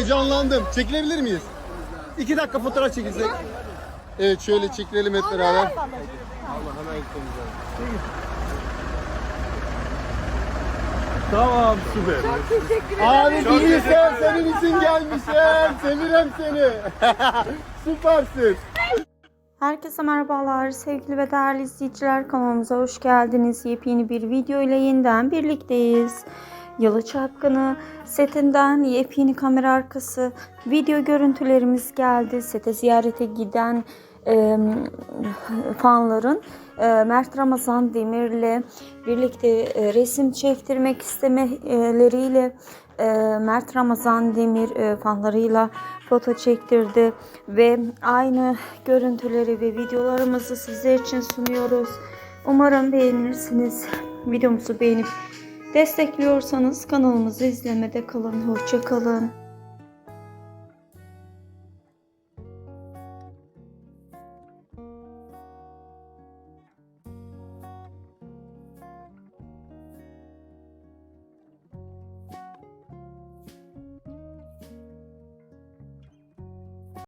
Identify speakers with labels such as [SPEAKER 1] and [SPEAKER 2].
[SPEAKER 1] heyecanlandım. Çekilebilir miyiz? İki dakika fotoğraf çekilsek. Evet şöyle çekilelim hep beraber.
[SPEAKER 2] Tamam süper.
[SPEAKER 1] Abi bilirsen senin için gelmişim. Seviyorum seni. Süpersin.
[SPEAKER 3] Herkese merhabalar sevgili ve değerli izleyiciler kanalımıza hoş geldiniz. Yepyeni bir video ile yeniden birlikteyiz. Yalı Çapkını setinden yepyeni kamera arkası video görüntülerimiz geldi. Sete ziyarete giden e, fanların e, Mert Ramazan Demir'le birlikte e, resim çektirmek istemeleriyle e, Mert Ramazan Demir e, fanlarıyla foto çektirdi ve aynı görüntüleri ve videolarımızı sizler için sunuyoruz. Umarım beğenirsiniz. Videomuzu beğenip destekliyorsanız kanalımızı izlemede kalın. Hoşça kalın.